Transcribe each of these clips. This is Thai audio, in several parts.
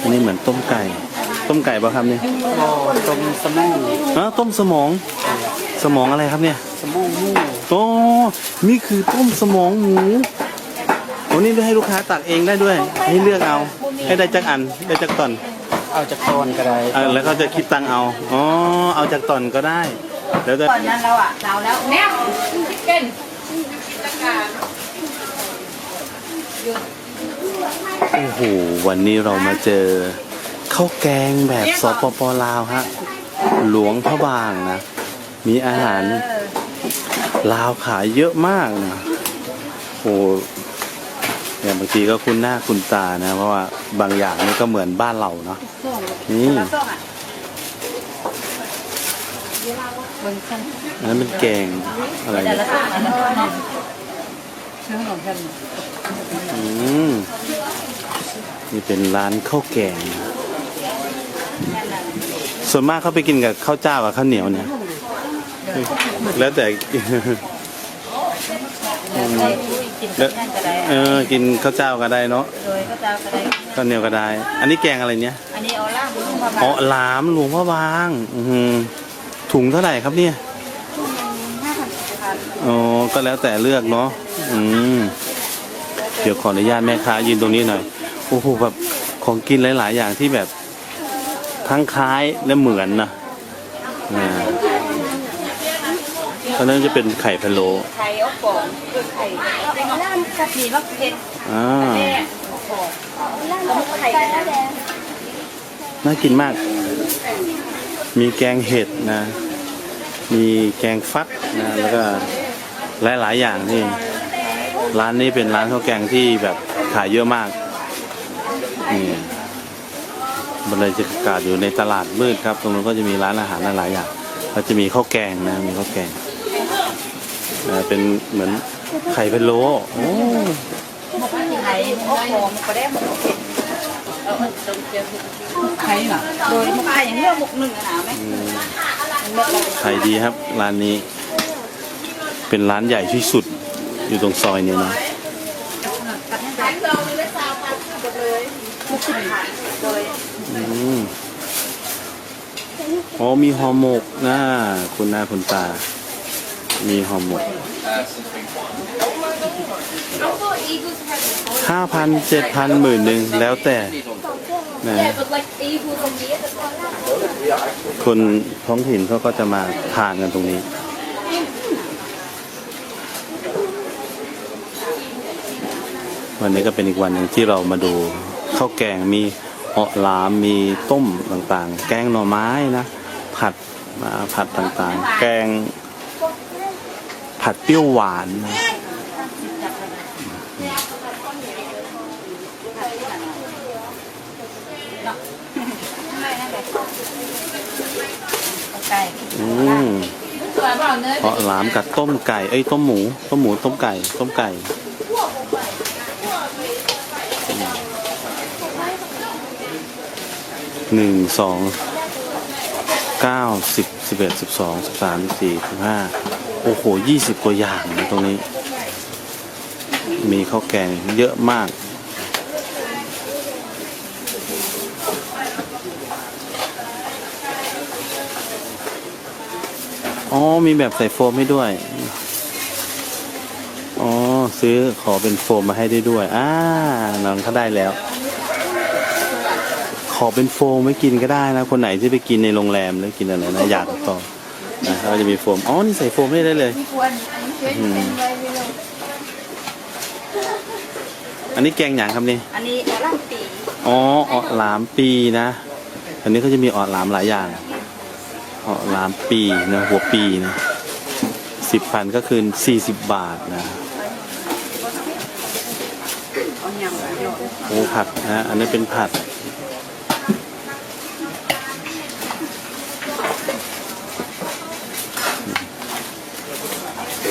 อันนี้เหมือนต้มไก่ ต้มไก่ป่ะครับเนี่ยก็ต้มสมองอ๋อต้มสมอง สมองอะไรครับเนี่ย สมองหมูโอ้นี่คือต้มสมองหมูโอ้นี่ให้ลูกค้าตักเองได้ด้วย ให้เลือกเอา ให้ได้จักอัน ได้จักตอนเอาจากตอนก็ได้เออแล้วเขาจะคิดตังค์เอา อ๋อ เอาจากตอนก็ได้ แล้วจะก่อนนั้นเราอะเราแล้วแม่เป็น โอ้โห วันนี้เรามาเจอข้าวแกงแบบสปปลาวฮะ หลวงพระบางนะ มีอาหารลาวขายเยอะมากนะโอ้เนี่ยบางทีก็คุ้นหน้าคุ้นตานะ เพราะว่าบางอย่างนี่ก็เหมือนบ้านเราเนาะนี่อันอันนั้นเป็นแกงอะไรเนี่ยอืม นี่เป็นร้านข้าวแกง ส่วนมากเขาไปกินกับข้าวเจ้ากับข้าวเหนียวเนี่ย แล้วแต่ได้กินกันก็ได้เออ กินข้าวเจ้าก็ได้เนาะโดยก็จะก็ได้ข้าวเหนียวก็ได้ อันนี้แกงอะไรเนี่ย อันนี้เอาล่างลุงมาอ๋อหลามหลวงพ่อบาง อือหือถุงเท่าไหร่ครับเนี่ยห้าพันพันอ๋อ ก็แล้วแต่เลือกเนาะ อืม เดี๋ยวขออนุญาตแม่ค้ายืนตรงนี้หน่อย โอ้โหแบบของกินหลาย ๆ อย่างที่แบบทั้งคล้ายและเหมือนนะอ่าตอนนั้นจะเป็นไข่พะโล้ไข่เอากองคือไข่ล่ามกะทิมะเผ็ดอ่าแม่แล้วมุกไข่กันนะน่ากินมาก มีแกงเห็ดนะ มีแกงฟักนะ แล้วก็หลาย ๆ อย่างนี่ ร้านนี้เป็นร้านข้าวแกงที่แบบขายเยอะมาก นี่บรรยากาศอยู่ในตลาดมืดครับ ตรงนู้นก็จะมีร้านอาหารหลายๆอย่างก็จะมีข้าวแกงนะ มีข้าวแกงนะเป็นเหมือนไข่พะโล้โอ้มุกไข่มุกหอมก็ได้มุกเผ็ดเอาอันตรงเจียวมุกไข่น่ะโดยมุกไข่อย่างนี้มุกหนึ่งอะนะไหมขายดีครับร้านนี้ เป็นร้านใหญ่ที่สุดอยู่ตรงซอยนี้นะ มุก สิบบาทโดยอืมอ๋อมีห่อหมกนะคุณหน้าคุณตา มีห่อหมกห้าพันเจ็ดพันหมื่นหนึ่งแล้วแต่นะคนท้องถิ่นเขาก็จะมาทานกันตรงนี้ วันนี้ก็เป็นอีกวันหนึ่งที่เรามาดู ข้าวแกงมีเหาะหลามมีต้มต่างๆ แกงหน่อไม้นะ ผัดมาผัดต่างๆ แกงผัดเปรี้ยวหวานนะไก่อืมเหาะหลามกับต้มไก่ เอ้ยต้มหมู ต้มหมูต้มไก่ ต้มไก่ หนึ่งสองเก้าสิบสิบเอ็ดสิบสองสิบสามสิบสี่สิบห้าโอ้โหยี่สิบกว่าอย่างนะตรงนี้ มีข้าวแกงเยอะมาก อ๋อ มีแบบใส่โฟมให้ด้วย อ๋อ ซื้อขอเป็นโฟมมาให้ได้ด้วย อ่าน้องเขาได้แล้ว อเป็นโฟมไม่กินก็ได้นะ คนไหนที่ไปกินในโรงแรมหรือกินอะไรนะอยากต่อนะเขาจะมีโฟม อ๋อ นี่ใส่โฟมให้ได้เลยควรอันนี้ช่วยเป็นไว้เร็วอันนี้แกงหยางครับนี่ อันนี้เอาล่างปีอ๋อออหลามปีนะ อันนี้ก็จะมีออหลามหลายอย่างออหลามปีนะหัวปีนะสิบพันก็คือสี่สิบบาทนะเอายำกันเนาะโอ้ผัดนะ อันนี้เป็นผัด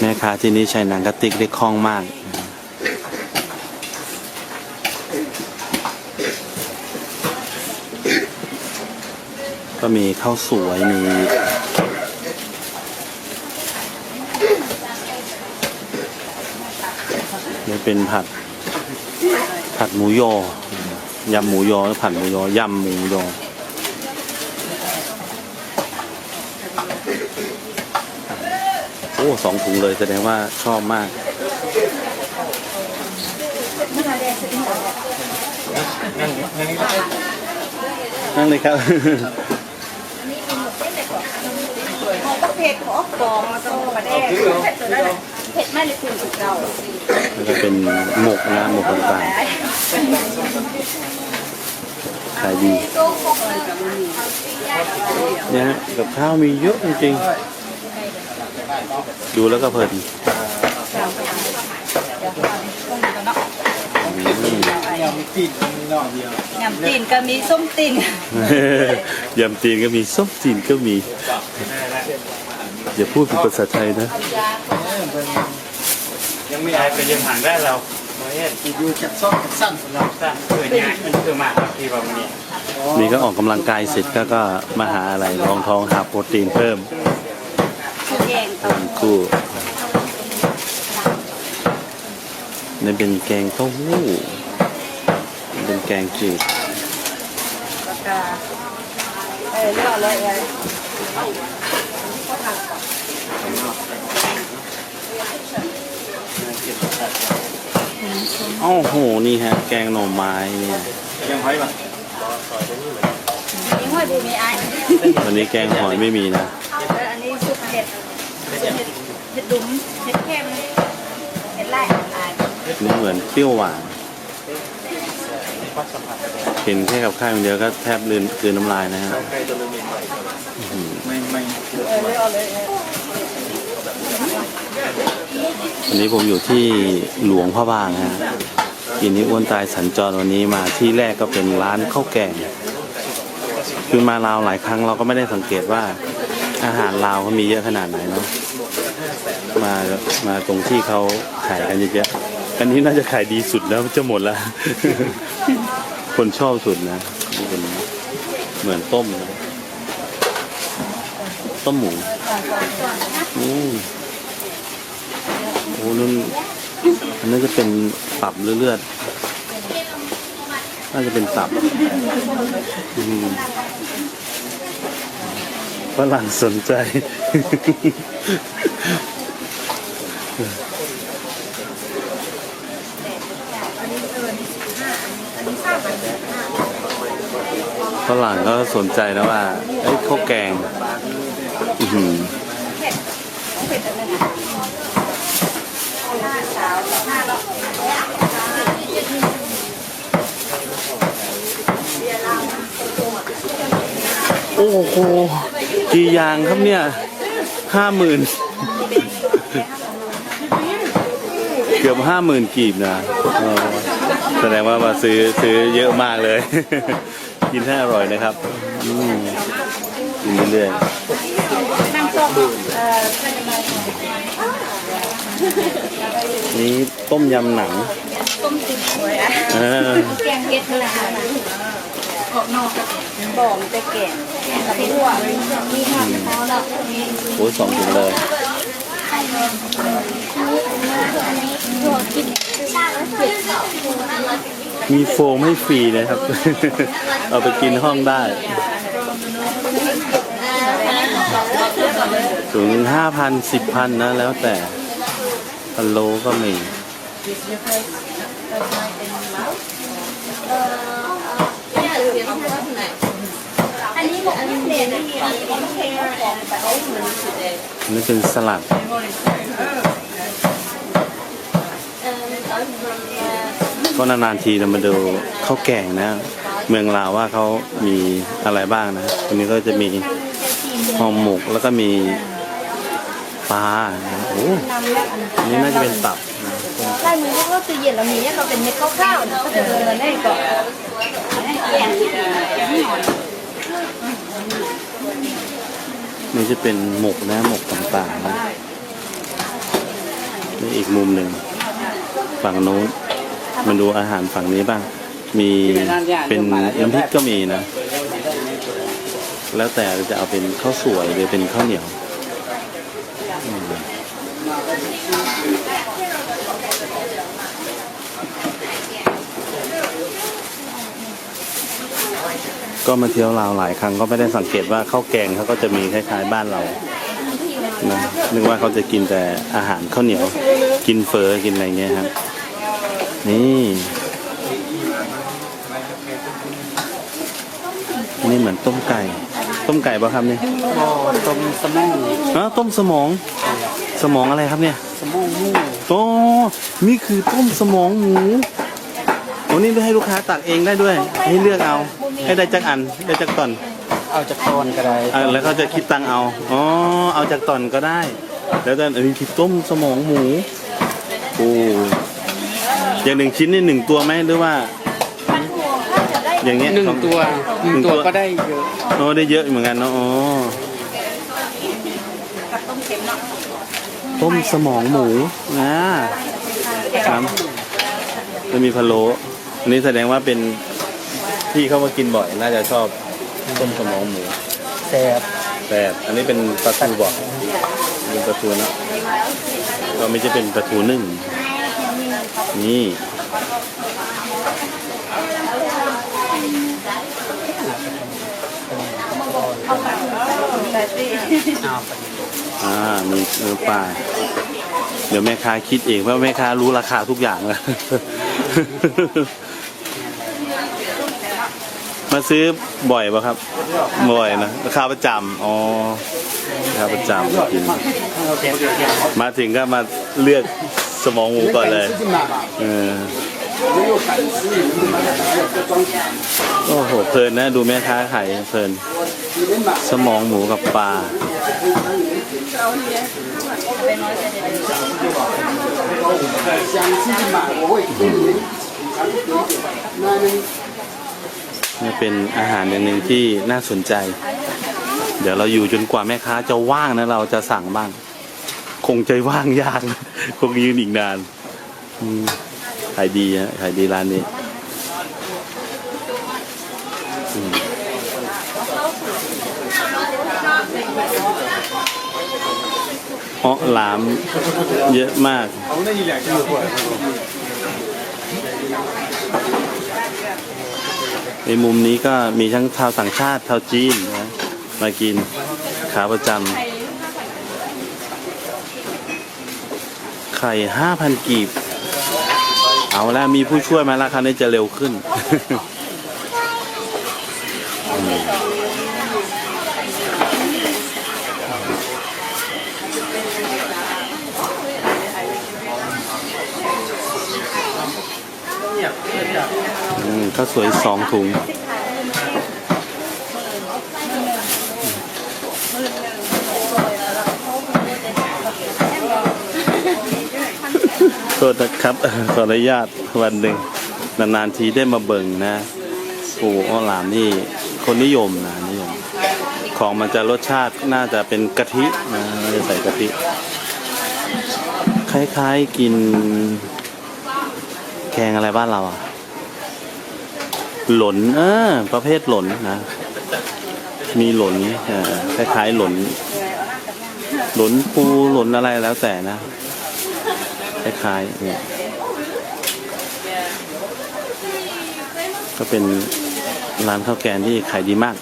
แม่ค้าที่นี่ใช้หนังกระติกได้คล่องมาก ก็มีข้าวสวยมีนี่เป็นผัด ผัดหมูยอ ยำหมูยอหรือผัดหมูยอ ยำหมูยอ โอ้สองถุงเลยแสดงว่าชอบมากนั่งเลยครับของประเภทของกองมาต้องมาแดงเผ็ดตัวนั้นเผ็ดไม่เลยคุณสุดเราแล้วก็เป็นหมกนะหมกต่างๆขายดีเนี่ยฮะกับข้าวมีเยอะจริงๆ ดูแล้วก็เพลินอืมยำจีนมีหน่อเดียวยำตีนก็มีส้มตีนยำจีนก็มีส้มจีนก็มี อย่าพูดเป็นภาษาไทยนะ ยังไม่ได้ไปยังห่างได้เราเมื่ออยู่จากซ่อมจากสั้นสำหรับสร้างเกิดเนี่ยมันคือมาครับที่ว่าวันนี้นี่ก็ออกกำลังกายเสร็จก็ก็มาหาอะไรรองท้องหาโปรตีนเพิ่มแกงต้ ทั้งคู่นี่เป็นแกงเต้าหู้เป็นแกงจืดปากกาเออเลือกเลยเลยโอ้โห นี่ฮะ แกงหน่อไม้เนี่ยยังไว้ป่ะมีหัวดีมีไอ้วันนี้แกงหอยไม่มีนะอันนี้ซุปเห็ด เห็ดเห็ดดุ๋มเห็ดเข้มเห็ดไล่ไอ้นี่เหมือนเปรี้ยวหวาน เห็นแค่กับข้าวอย่างเดียวก็แทบลืนคืนน้ำลายนะฮะไม่ไม่วันนี้ผมอยู่ที่หลวงพ่อบางฮะกินนี้อ้วนตายสัญจรวันนี้มาที่แรกก็เป็นร้านข้าวแกง คือมาลาวหลายครั้งเราก็ไม่ได้สังเกตว่า อาหารลาวเขามีเยอะขนาดไหนเนาะมามาตรงที่เขาขายกันเยอะๆอันนี้น่าจะขายดีสุดแล้วจะหมดแล้ว คนชอบสุดนะนี่เป็นเหมือนต้มนะต้มหมูอืมโอ้นั่นอันนั้นจะเป็นตับเลือดน่าจะเป็นตับอืม ฝรั่งสนใจ ฝรั่งก็สนใจนะว่าเอ้ยข้าวแกง อือหือโอ้โห กี่อย่างครับเนี่ยห้าหมื่นเกือบห้าหมื่นกีบนะเออแสดงว่ามาซื้อซื้อเยอะมากเลย กินให้อร่อยนะครับอืมกินเรื่อยนั่งส้มเอ่อๆนี้ต้มยำหนังต้มติดสวยอะเออแกงเห็ดนั่นแหละขอบนอกบอกมันจะแกงแกง กับมีผักเขาแล้วโอ้ยสองถุงเลยมีโฟมให้ฟรีนะครับ เอาไปกินห้องได้ถึงห้าพันสิบพันนะแล้วแต่พันโลก็มีอันนี้บอกอันนี้เนี่เป็นสลัด ก็นานๆทีเรามาดูข้าวแกงนะ เมืองลาวว่าเขามีอะไรบ้างนะอันนี้ก็จะมีห่อหมกแล้วก็มีปลาโอ้อันนี้น่าจะเป็นตับใช่มือก็คือเย็นเรามีเนี่ยเราเป็นเม็ดข้าวๆก็จะเดินได้ก่อนแกงแกงห นี่จะเป็นหมกนะหมกต่างๆนะนี่อีกมุมหนึ่งฝั่งโน้นมาดูอาหารฝั่งนี้บ้าง มีเป็นน้ำพริกก็มีนะ แล้วแต่จะเอาเป็นข้าวสวยหรือเป็นข้าวเหนียว ก็มาเที่ยวลาวหลายครั้งก็ไม่ได้สังเกตว่าข้าวแกงเขาก็จะมีคล้ายๆบ้านเรานะนึกว่าเขาจะกินแต่อาหารข้าวเหนียว กินเฟอกินอะไรเงี้ยครับนี่นี่เหมือนต้มไก่ ต้มไก่ป่ะครับเนี่ยต้มสมองอ๋อต้มสมอง สมองอะไรครับเนี่ย สมองหมูโอ้นี่คือต้มสมองหมูโอ้นี่ให้ลูกค้าตักเองได้ด้วย ให้เลือกเอา ให้ได้จักอันได้จักตอนเอาจากตอนก็ได้อะแล้วเขาจะคิดตังค์เอาอ๋อเอาจากตอนก็ได้ แล้วแต่อันนี้คือต้มสมองหมูโอ้อย่างหนึ่งชิ้นนี่หนึ่งตัวไหมหรือว่า อย่างเงี้ยหนึ่งของตัวหนึ่งตัวก็ได้เยอะโอ้ได้เยอะเหมือนกันเนาะอ๋อกับต้มเค็มเนาะต้มสมองหมูอ่าครับจะมีพะโล้อันนี้แสดงว่าเป็น ที่เขามากินบ่อย น่าจะชอบต้มสมองหมูแซ่บแต่อันนี้เป็นปลาทูบอกเป็นปลาทูนะก็ไม่ใช่เป็นปลาทูนึ่งนี่แต่สิเอาไปอ่ามีเนื้อปลาเดี๋ยวแม่ค้าคิดเองว่าแม่ค้ารู้ราคาทุกอย่างแล้ว มาซื้อบ่อยป่ะครับ บ่อยนะราคาประจำอ๋อราคาประจำมากินมาถึงก็มาเลือกสมองหมูก่อนเลยเออโอ้โหเพลินนะ ดูแม่ค้าขายเพลิน สมองหมูกับปลา นี่เป็นอาหารอย่างหนึ่งที่น่าสนใจ เดี๋ยวเราอยู่จนกว่าแม่ค้าจะว่างนะเราจะสั่งบ้าง คงใจว่างยากคงยืนอีกนานขายดีฮะขายดีร้านนี้อืมอ๋อหลามเยอะมาก ในมุมนี้ก็มีทั้งชาวต่างชาติชาวจีนนะมากินขาประจำไข่ห้าพันกีบ เอาแล้วมีผู้ช่วยมาแล้วคราวนี้จะเร็วขึ้น ข้าวสวยสองถุงโทษนะครับขออนุญาตวันหนึ่งนานๆทีได้มาเบิ่งนะปูอ้อหลามนี่คนนิยมนะนิยม ของมันจะรสชาติน่าจะเป็นกะทินะไม่ได้ใส่กะทิ คล้ายๆกิน แกงอะไรบ้านเราอะ หล่นเออประเภทหล่นนะ มีหล่นคล้ายๆหล่น หล่นปูหล่นอะไรแล้วแต่นะคล้ายๆเนี่ยก็เป็นร้านข้าวแกงที่ขายดีมาก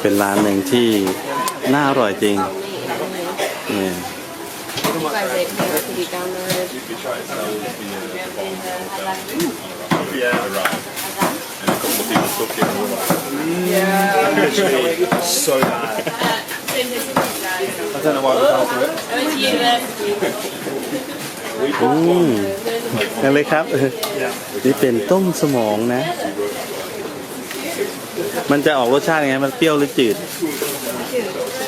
เป็นร้านหนึ่งที่น่าอร่อยจริงเนี่ย so bad I don't know why we can't do it อืมนั่นเลยครับ นี่เป็นต้มสมองนะ มันจะออกรสชาติยังไง มันเปรี้ยวหรือจืด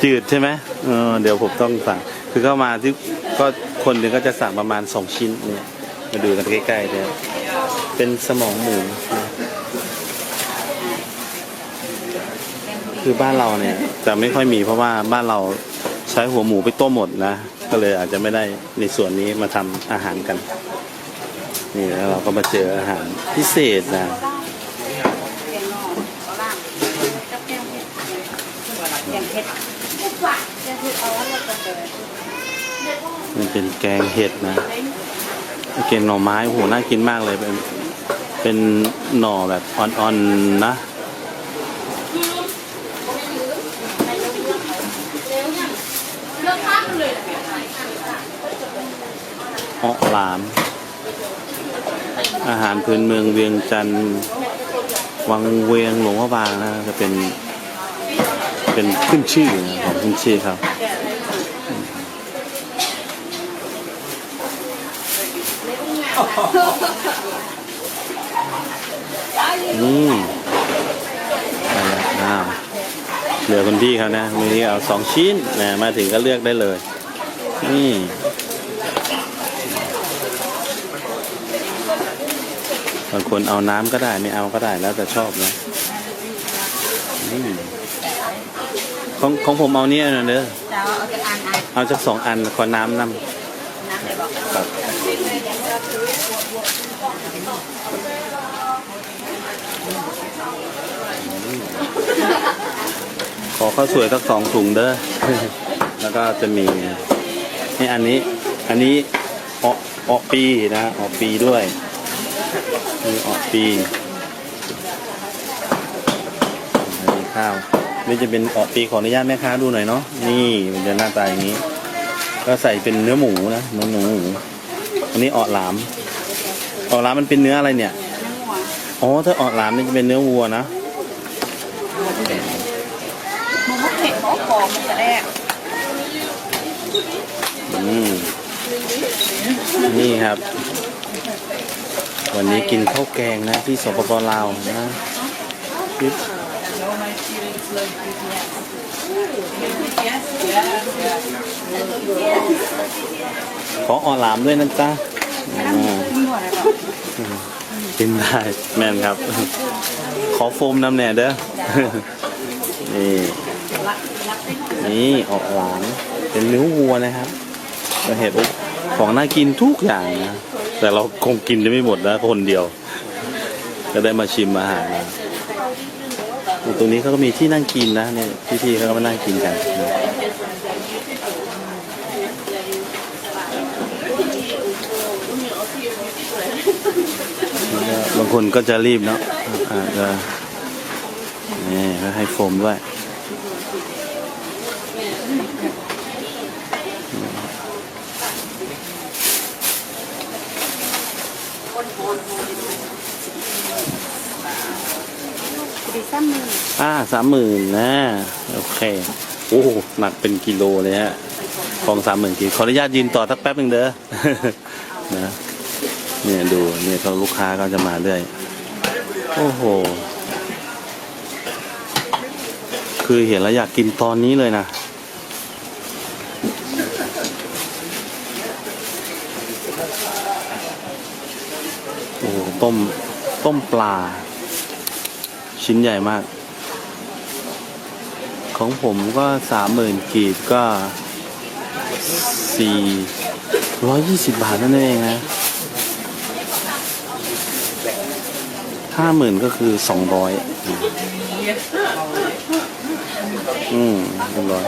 จืดใช่ไหมเออเดี๋ยวผมต้องสั่ง คือเข้ามาที่ก็ คนหนึ่งก็จะสั่งประมาณสองชิ้นเนี่ย มาดูกันใกล้ๆเนี่ยเป็นสมองหมูนะคือบ้านเราเนี่ยจะไม่ค่อยมีเพราะว่าบ้านเราใช้หัวหมูไปต้มหมดนะ ก็เลยอาจจะไม่ได้ในส่วนนี้มาทำอาหารกัน นี่แล้วเราก็มาเจออาหารพิเศษนะแกงนอกเอาล่างกับแกงเห็ดแกงเห็ดแกงเห็ดเอาแล้วก็เดิน มันเป็นแกงเห็ดนะแกงหน่อไม้โอ้โหน่ากินมากเลยเป็นเป็นหน่อแบบอ่อนๆนะเหาะหลาม อาหารพื้นเมืองเวียงจันทร์วังเวียงหลวงพระบางนะจะเป็นเป็นขึ้นชื่อของขึ้นชื่อครับ นี่ไปแล้วอ้าวเหลือคนพี่เขานะมือนี้เอาสองชิ้นนะมาถึงก็เลือกได้เลยนี่บางคนเอาน้ำก็ได้ไม่เอาก็ได้แล้วแต่ชอบนะอืมของของผมเอาเนี่ยนะเด้อจะเอาเอาจากอันอันเอาสักสองอันขอน้ำนน้ำเลยบอกำครับ ขอข้าวสวยสักสองถุงเด้อ แล้วก็จะมีนี่อันนี้ อันนี้ออออปีนะออปีด้วยมีออปีอันนี้ข้าวนี่จะเป็นออปีขออนุญาตแม่ค้าดูหน่อยเนาะนี่มันจะหน้าตาอย่างนี้ ก็ใส่เป็นเนื้อหมูนะเนื้อหมูอันนี้ออหลามออหลามมันเป็นเนื้ออะไรเนี่ยอ๋อถ้าออหลามนี่จะเป็นเนื้อวัวนะ อคอมันจะแรกอืมนี่ครับ วันนี้กินข้าวแกงนะที่สปปลาวนะขอออลามด้วยนะจ๊ะอ่ากกินได้แม่นครับ ขอโฟมน้ำแหน่เด้อนี่ นี่ออกหลามเป็นเนื้อวัวนะครับก็เห็นของน่ากินทุกอย่างนะแต่เราคงกินจะไม่หมดนะคนเดียวก็ได้มาชิมอาหารนะตรงนี้เขาก็มีที่นั่งกินนะเนี่ยพี่ๆเขาก็มานั่งกินกันนะบางคนก็จะรีบเนาะอาจจะนี่ให้โฟมด้วย ออ่าสามหมื่นนะโอเคโอ้โหหนักเป็นกิโลเลยฮะของสามหมื่นกิโลขออนุญาตยืนต่อสักแป๊บหนึ่งเด้อนะเนี่ยดูเนี่ยเขาลูกค้าก็จะมาเรื่อยโอ้โห คือเห็นแล้วอยากกินตอนนี้เลยนะโอ้โหต้มต้มปลา ชิ้นใหญ่มาก ของผมก็สามหมื่นกีบก็สี่ร้อยยี่สิบบาทนั่นเองนะห้าหมื่นก็คือสองร้อยอืมเรียบร้อย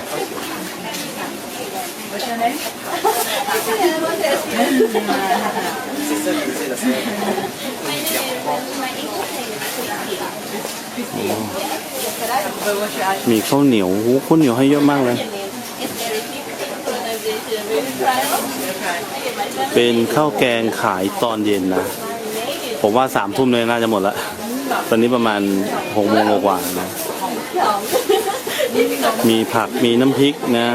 มีข้าวเหนียวข้าวเหนียวให้เยอะมากเลย เป็นข้าวแกงขายตอนเย็นนะ ผมว่าสามทุ่มเลยน่าจะหมดละ ตอนนี้ประมาณหกโมงกว่าๆนะ มีผักมีน้ำพริกนะ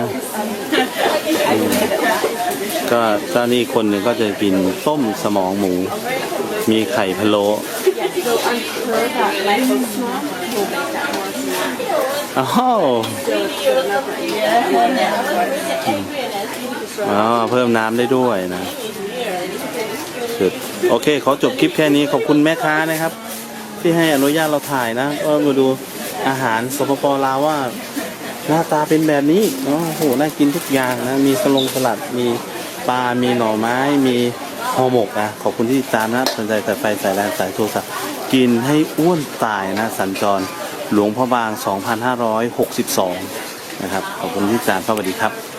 ก็เจ้านี่คนหนึ่งก็จะกินต้มสมองหมู มีไข่พะโล้ อ้าวอ๋อเพิ่มน้ำได้ด้วยนะสุดโอเค ขอจบคลิปแค่นี้ขอบคุณแม่ค้านะครับ ที่ให้อนุญาตเราถ่ายนะก็มาดูอาหารสปปลาวว่า หน้าตาเป็นแบบนี้เนาะโอ้โหน่ากินทุกอย่างนะ มีสลงสลัดมีปลา มีหน่อไม้มีห่อหมกนะขอบคุณที่ติดตามนะสนใจสายไฟสายแรงสายโทรศัพท์ กินให้อ้วนตายนะสัญจร หลวงพ่อบาง 2562 นะครับ ขอบคุณที่ติดตามสวัสดีครับ